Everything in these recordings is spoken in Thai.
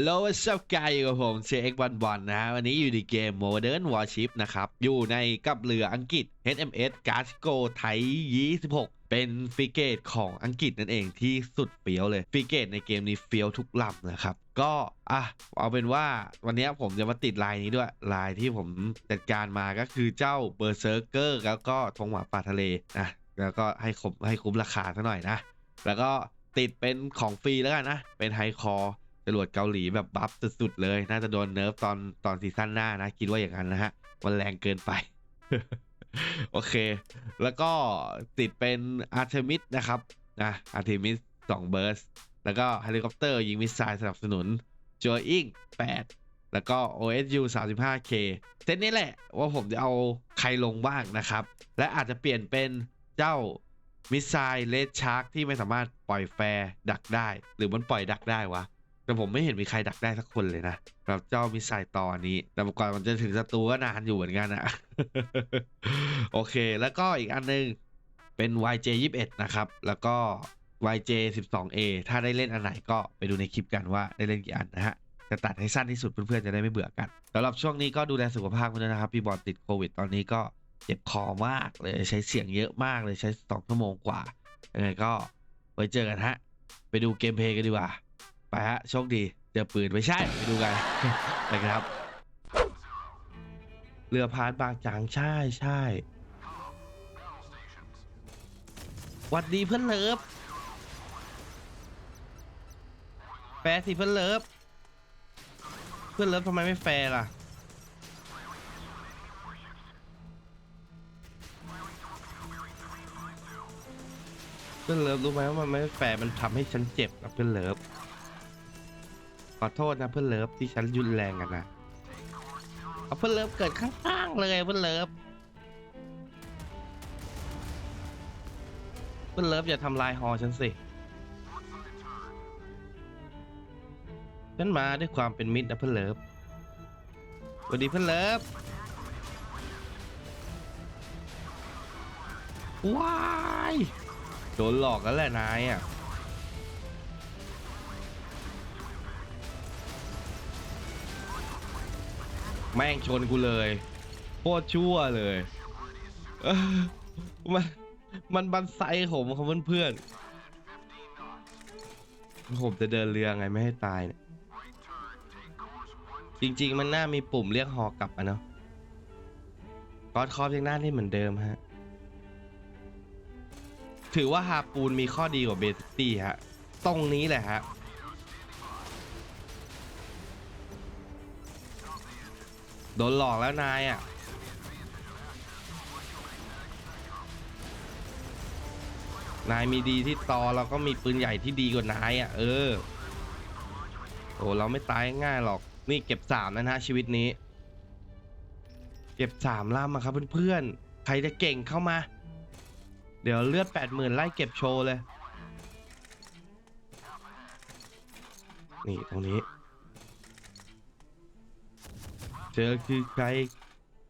โลวับกายอยู่กับผมเชคบอลบอลนะฮะวันนี้อยู่ในเกม Modern Warship นะครับ อยู่ในกับเรืออังกฤษ HMS g a s c o ไทย26เป็นฟริเกตของอังกฤษนั่นเองที่สุดเฟี้ยวเลยฟริเกตในเกมนี้เฟี้ยวทุกลำนะครับ ก็อะเอาเป็นว่าวันนี้ผมจะมาติดลายนี้ด้วยลายที่ผมจัดการมาก็คือเจ้าเบอร์เซอร์เกอร์แล้วก็ทงหมาป่าทะเลนะแล้วก็ให้คุ้มให้คุ้มราคาซะหน่อยนะ แล้วก็ติดเป็นของฟรีแล้วกันนะ เป็นไฮคอร์ จรวดเกาหลีแบบบัฟสุดๆเลย น่าจะโดนเนิร์ฟตอนตอนซีซั่นหน้านะ คิดว่าอย่างนั้นนะฮะ มันแรงเกินไป โอเค แล้วก็ติดเป็นอาร์เทมิสนะครับนะอาร์เทมิส2เบิร์สแล้วก็เฮลิคอปเตอร์ยิงมิสไซล์สนับสนุนจอยอิง8แล้วก็ OSU 35K เซตนี้แหละ ว่าผมจะเอาใครลงบ้างนะครับ และอาจจะเปลี่ยนเป็นเจ้ามิสไซล์เลดชาร์กที่ไม่สามารถปล่อยแฟร์ดักได้ หรือมันปล่อยดักได้วะ แต่ผมไม่เห็นมีใครดักได้สักคนเลยนะสำหรับเจ้ามิสไซล์ตอนนี้ แต่กว่ามันจะถึงศัตรูก็นานอยู่เหมือนกันอะโอเค แล้วก็อีกอันนึงเป็น YJ 21นะครับ แล้วก็ YJ 12A ถ้าได้เล่นอันไหนก็ไปดูในคลิปกันว่าได้เล่นกี่อันนะฮะจะตัดให้สั้นที่สุดเพื่อนๆจะได้ไม่เบื่อกันสำหรับช่วงนี้ก็ดูแลสุขภาพกันด้วยนะครับ พี่บอลติดโควิด ตอนนี้ก็เจ็บคอมากเลยใช้เสียงเยอะมากเลยใช้สองชั่วโมงกว่ายังไงก็ไว้เจอกันฮะ ไปดูเกมเพลย์กันดีกว่า ไปฮะโชคดีเจอปืนไม่ใช่ไปดูกันไปครับ เรือพานบางจางใช่ใช่หวัดดีเพื่อนเลิฟแฟร์สิเพื่อนเลิฟ เพื่อนเลิฟทำไมไม่แฟร์ล่ะ เพื่อนเลิฟรู้ไหมว่ามันไม่แฟร์มันทำให้ฉันเจ็บนะเพื่อนเลิฟ อโทษนะเพื่อนเลิฟที่ฉันยุนแรงกันนะเอาเพื่อนเลิฟเกิดข้างๆเลยเพื่อนเลิฟเพื่อนเลิฟอย่าทำลายฮอฉันสิฉันมาด้วยความเป็นมิตรนะเพื่อนเลิฟสวัสดีเพื่อนเลิฟว้ายโดนหลอกแล้วแหละนายอะ แม่งชนกูเลยโคตรชั่วเลยเออมันมันบันไซผมครับเพื่อนๆผมจะเดินเรือไงไม่ให้ตายเนี่ยจริง ๆ มันน่ามีปุ่มเรียกฮอกลับอะเนาะกอดคอฟยังน่าเล่เหมือนเดิมฮะ ถือว่าฮาปูนมีข้อดีกว่าเบสตี้ฮะ ตรงนี้แหละฮะ โดนหลอกแล้วนายอะ นายมีดีที่ตอเราก็มีปืนใหญ่ที่ดีกว่านายอะ เออ โอ้เราไม่ตายง่ายหรอก นี่เก็บสามนะฮะชีวิตนี้ เก็บสามล่ำอะครับเพื่อนๆ ใครจะเก่งเข้ามา เดี๋ยวเลือดแปดหมื่นไล่เก็บโชว์เลย นี่ตรงนี้ เจอคือใคร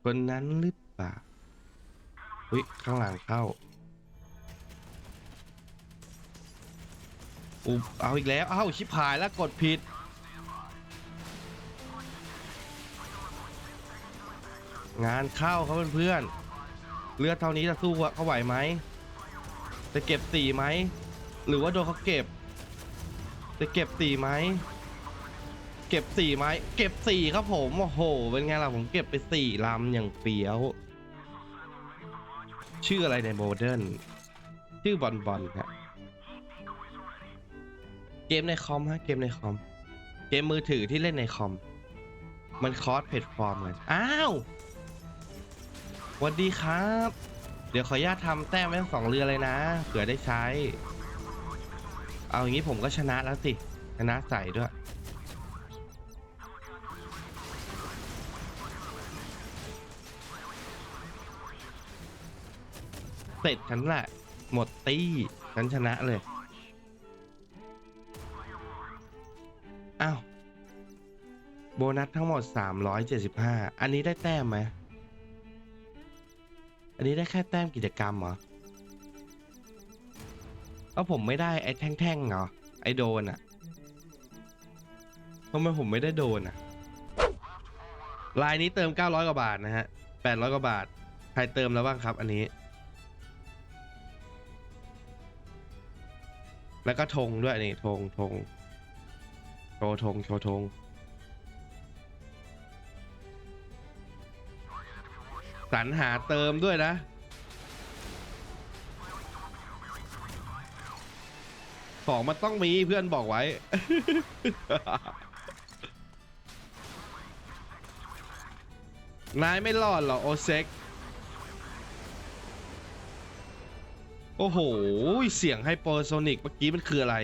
คนนั้นหรือเปล่าอุ้ยข้างหลังเข้าอุบเอาอีกแล้วเอ้าชิบหายแล้วกดผิด งานเข้าเขาเพื่อนๆเลือดเท่านี้จะสู้เขาไหวไหมจะเก็บสี่ไหมหรือว่าโดนเขาเก็บ จะเก็บสี่ไหม เก็บสี่ไหมเก็บสี่ครับผม โอ้โห เป็นไงล่ะ ผมเก็บไปสี่ลำอย่างเฟี้ยว ชื่ออะไรในโมเดิร์นชื่อบอลบอลครับเกมในคอมฮะ เกมในคอม เกมมือถือที่เล่นในคอม มันคอสเพจฟอร์มเลยอ้าวสวัสดีครับ เดี๋ยวขออนุญาตทำแต้มไว้ทั้งสองเรือเลยนะ เผื่อได้ใช้ เอาอย่างนี้ผมก็ชนะแล้วสิ ชนะใส่ด้วย เสร็จฉันแหละหมดตี้ฉันชนะเลย อ้าว โบนัสทั้งหมด 375 อันนี้ได้แต้มไหม อันนี้ได้แค่แต้มกิจกรรมเหรอเอาผมไม่ได้ไอ้แท่งๆเหรอ ไอ้โดนอะทำไมผมไม่ได้โดนอะลายนี้เติม 900 กว่าบาทนะฮะ 800 กว่าบาท ใครเติมแล้วบ้างครับอันนี้ แล้วก็ธงด้วยนี่ธงธงโชว์ธงโชว์ธงสรรหาเติมด้วยนะ ของมันต้องมีเพื่อนบอกไว้ นายไม่รอดหรอโอเซ็ก อ้โห เสียงไฮโปโซนิกเมื่อกี้มันคืออะไร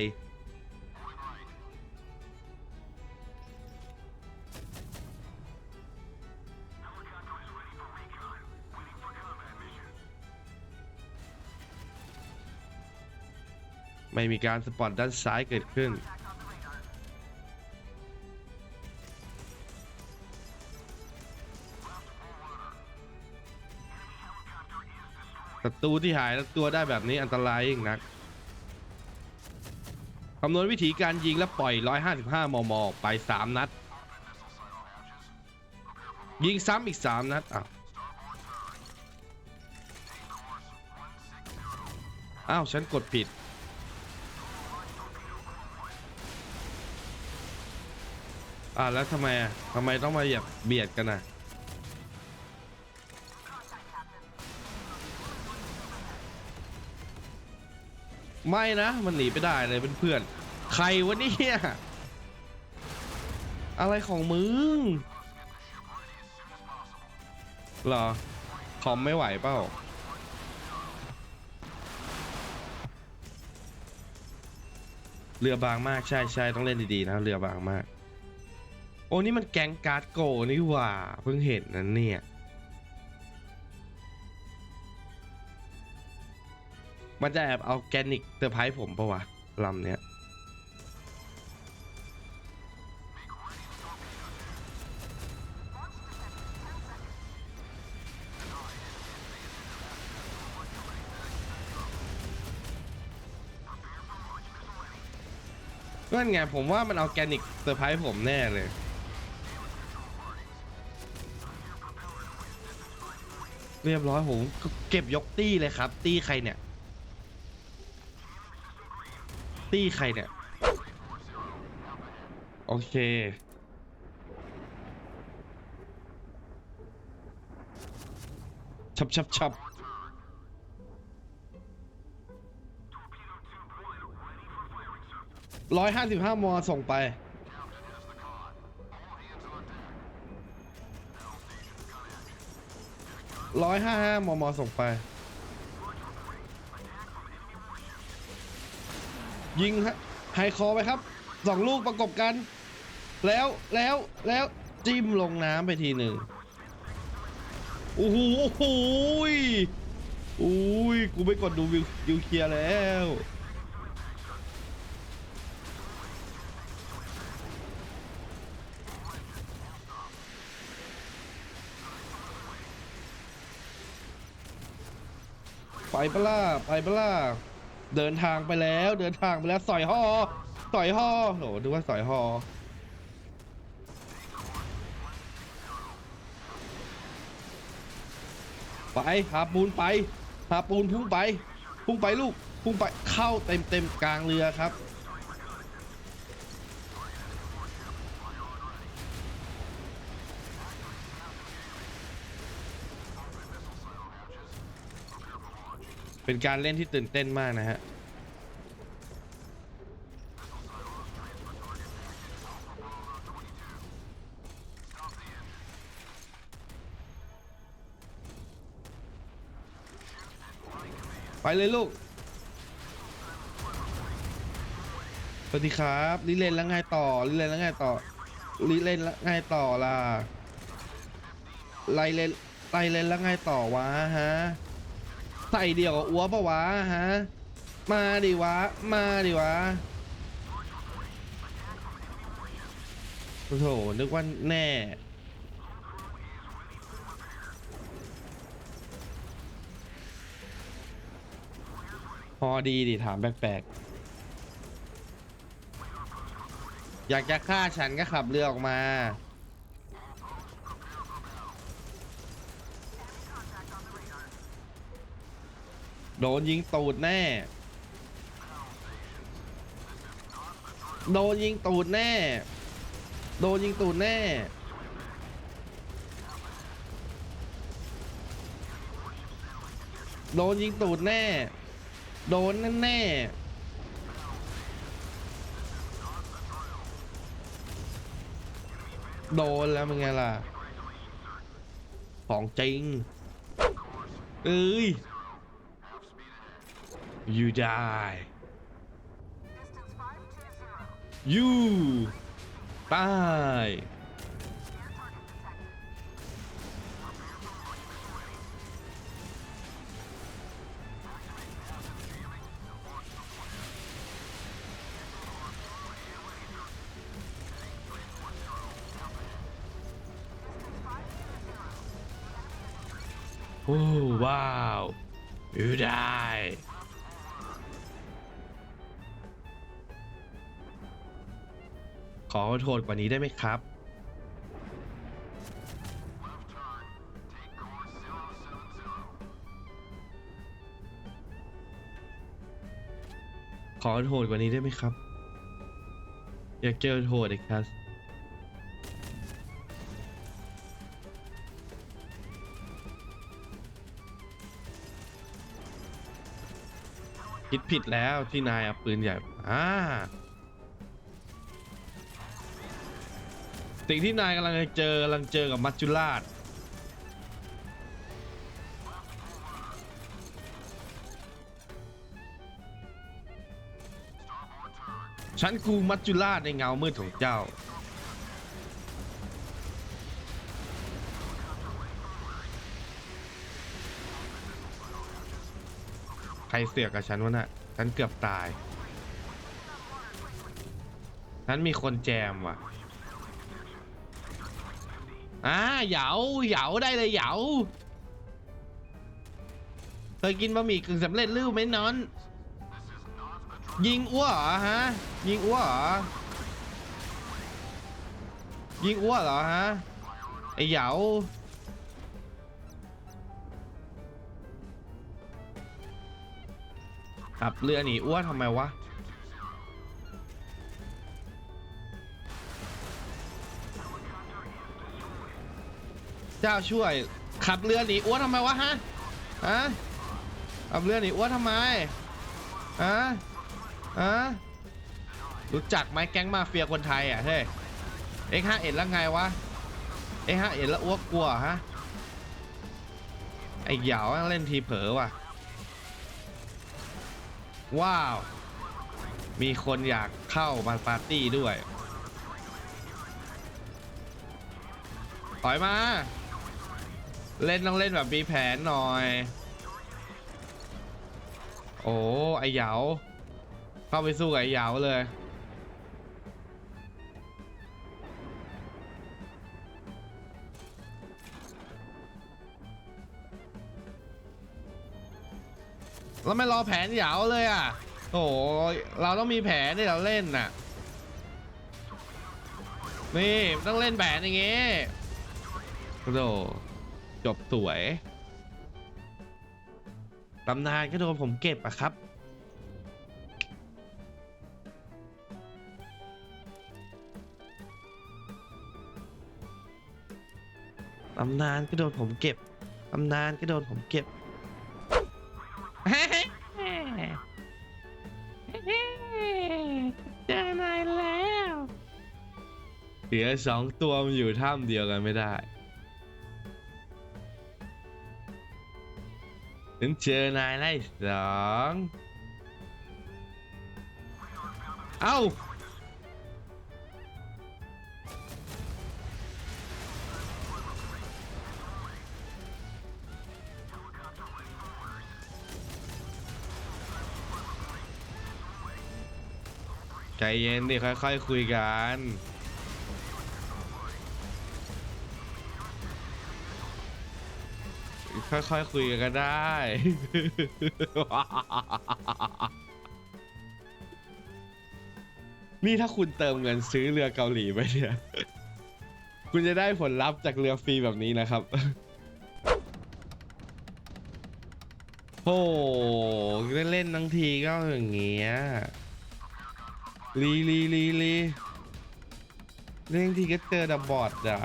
ไม่มีการสปอตด้านซ้ายเกิดขึ้น ศัตรูที่หายตัวได้แบบนี้อันตรายยิ่งนักคำนวณวิธีการยิงและปล่อย 155 มม ไป 3 นัด ยิงซ้ำอีก 3 นัดอ้าวอ้าว ฉันกดผิด อ่าแล้วทำไมทำไมต้องมาเหยียบเบียดกันอะ ไม่นะมันหนีไปได้เลยเป็นเพื่อนใครวะเนี่ยอะไรของมึงเหรอคอมไม่ไหวเปล่าเรือบางมากใช่ใช่ต้องเล่นดีๆนะเรือบางมาก โอ้นี่มันแก๊งการ์ดโกนี่หว่า เพิ่งเห็นนั่นเนี่ย มันจะแอบเอาแกนิกเซอร์ไพรส์ผมปะวะลำเนี้ยนั่นไงผมว่ามันเอาแกนิกเซอร์ไพรส์ผมแน่เลย เรียบร้อยผมเก็บยกตี้เลยครับ ตี้ใครเนี่ย ตี้ใครเนี่ย โอเค ชับชับชับร้อยห้าสิบห้ามอส่งไป ร้อยห้าห้ามอมส่งไป ยิงฮะไฮคอไปครับสองลูกประกบกัน แล้วแล้วแล้วจิ้มลงน้ำไปทีหนึ่งโอ้โหโอ้ยโอ้ยกูไม่กดดูวิววิวเคลียร์แล้วไปปล่าไปปล่า เดินทางไปแล้ว เดินทางไปแล้วสอยห่อสอยห่อโหดูว่าสอยห่อไปหาปูนไปหาปูนพุ่งไป พุ่งไปลูก พุ่งไปเข้าเต็มเต็มกลางเรือครับ เป็นการเล่นที่ตื่นเต้นมากนะฮะไปเลยลูก สวัสดีครับลิเลนแล้วไงต่อลิเลนแล้วไงต่อลิเลนแล้วไงต่อล่ะไลเลนไลเลนแล้วไงต่อวะฮะ ใส่เดียวกับอัวปะวะฮะ มาดิวะ มาดิวะโอ้โหนึกว่าแน่พอดีดิถามแปลกๆ อยากจะฆ่าฉันก็ขับเรือออกมา โดนยิงตูดแน่ โดนยิงตูดแน่ โดนยิงตูดแน่ โดนยิงตูดแน่ โดนแน่แน่โดนแล้วมึงไงล่ะ ของจริง เอ้ย you die you ตายโอ้ว้าว you die อโทษกว่านี้ได้ไหมครับ ขอโทษกว่านี้ได้ไหมครับ อยากเจอโทษอีกครับคิดผิดแล้วที่นายเอาปืนใหญ่อ่า สิ่งที่นายกำลังจะเจอกำลังเจอกับมัจจุราช ฉันคูมัจจุราชในเงามืดของเจ้า ใครเสือกกับฉันวะน่ะ ฉันเกือบตาย ฉันมีคนแจมว่ะ อ่าเหยาเหยาได้เลยเหยาเคยกินบะหมี่กึ่งสำเร็จรูปไหมนอน ยิงอ้วเหรอฮะ ยิงอ้วเหรอ ยิงอ้วเหรอฮะ ไอเหยาขับเรือหนีอ้วทำไมวะ เจ้าช่วย ขับเรือหนีอ้วนทำไมวะฮะฮะขับเรือหนีอ้วนทำไมฮะฮะรู้จักไหมแก๊งมาเฟียคนไทยอะเฮ้ยเอ็กห้าเอ็ดแล้วไงวะเอ็กห้าเอ็ดแล้วอ้วกกลัวฮะไอ้เหยาเล่นทีเผลอว่ะว้าว มีคนอยากเข้ามาปาร์ตี้ด้วย ถอยมา เล่นต้องเล่นแบบมีแผนหน่อย โอ้ไอเหยาเข้าไปสู้กับไอเหยาเลย แล้วไม่รอแผนเหยาเลยอะโอ้เราต้องมีแผนที่เราเล่นน่ะ นี่ต้องเล่นแผนอย่างงี้โอ้ จบสวยตำนานก็โดนผมเก็บอะครับ ตำนานก็โดนผมเก็บ ตำนานก็โดนผมเก็บ เจอนายแล้ว เหลือสองตัวมันอยู่ถ้ำเดียวกันไม่ได้ ถึงเจอนายได้สองเอ้าใจเย็นดิค่อยๆคุยกัน ค่อยๆคุยกันก็ได้ นี่ถ้าคุณเติมเงินซื้อเรือเกาหลีไปเนี่ย คุณจะได้ผลลัพธ์จากเรือฟรีแบบนี้นะครับโอ้เล่นเล่นๆทั้งทีก็อย่างเงี้ยลีลีลีลีเล่นทีก็เจอดับบอดอะ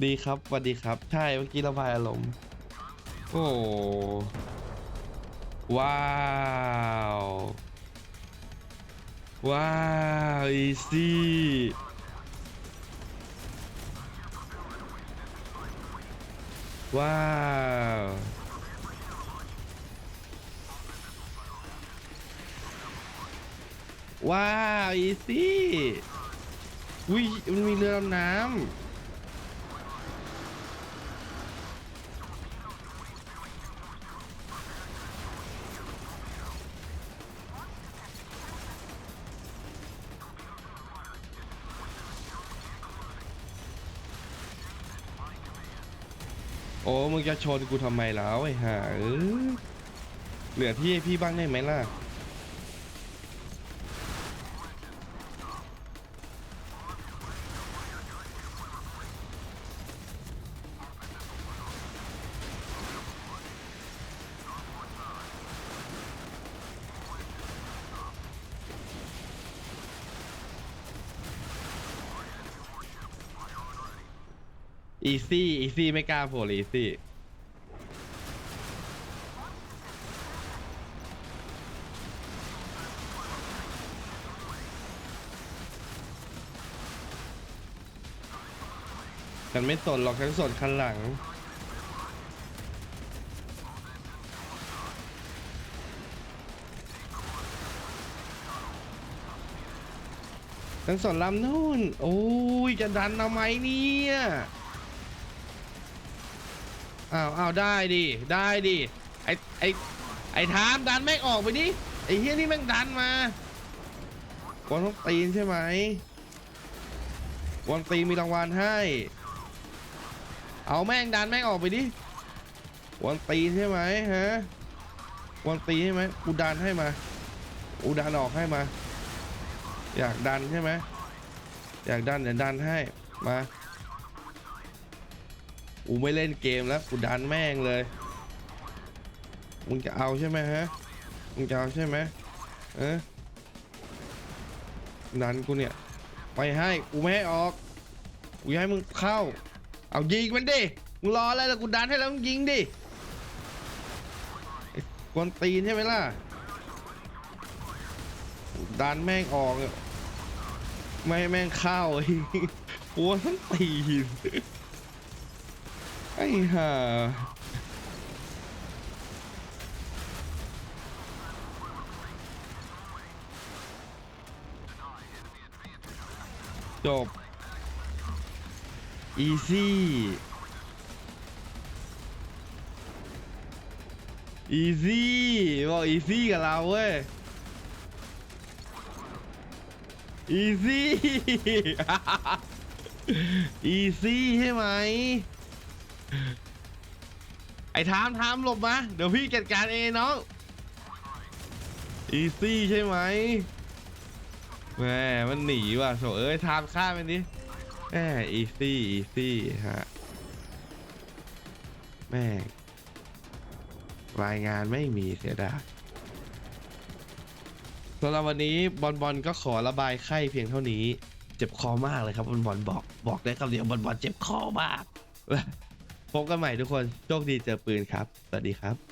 ดีครับสวัสดีครับ ใช่เมื่อกี้ระบายอารมณ์ โอ้ว้าว ว้าวอีซี่ว้าว ว้าวอีซี่อุ้ยมันมีเรือดำน้ำ มึงจะชนกูทำไมแล้วไอ้ห่าเอ้ยเหลือที่ให้พี่บ้างได้ไหมล่ะ อีซี่อีซี่ไม่กล้าโผล่อีซี่ฉันไม่สนหรอกฉันสนคันหลัง ฉันสนลำนู่น โอ้ย จะดันทำไมเนี่ย อ้าวอ้าวได้ดิได้ดิไอไอไอทามดันแม่งออกไปดิไอเฮียนี่แม่งดันมาวันต้องตีนใช่ไหมวันตีนมีรางวัลให้ เอาแม่งดันแม่งออกไปดิวันตีนใช่ไหมฮะวันตีนใช่ไหมกูดันให้มากูดันออกให้มา อยากดันใช่ไหมอยากดันเดี๋ยวดันให้มา กูไม่เล่นเกมแล้วกูดันแม่งเลย มึงจะเอาใช่ไหมฮะ มึงจะเอาใช่ไหมเออดันกูเนี่ย ไปให้ กูไม่ให้ออก กูให้มึงเข้า เอายิงมันดิ มึงรออะไรล่ะกูดันให้แล้วมึงยิงดิกวนตีนใช่ไหมล่ะ ดันแม่งออกเนี่ยไม่แม่งเข้าไอ้หัวทั้งตีน ไอ้ห่าจบ อีซี่ อีซี่บอกอีซี่กับเราเว้ย อีซี่ อีซี่ใช่ไหม ไอ้ทามทามหลบมา เดี๋ยวพี่จัดการเองน้องอีซี่ใช่ไหมแหมมันหนีว่ะโถเอ้ยทามฆ่ามันดิแหมอีซี่อีซี่ฮะแม่รายงานไม่มีเสียดายสำหรับวันนี้บอลบอลก็ขอระบายไข้เพียงเท่านี้ เจ็บคอมากเลยครับบอลบอลบอกบอกได้คำเดียวบอลบอลเจ็บคอมาก พบกันใหม่ทุกคน โชคดีเจอปืนครับ สวัสดีครับ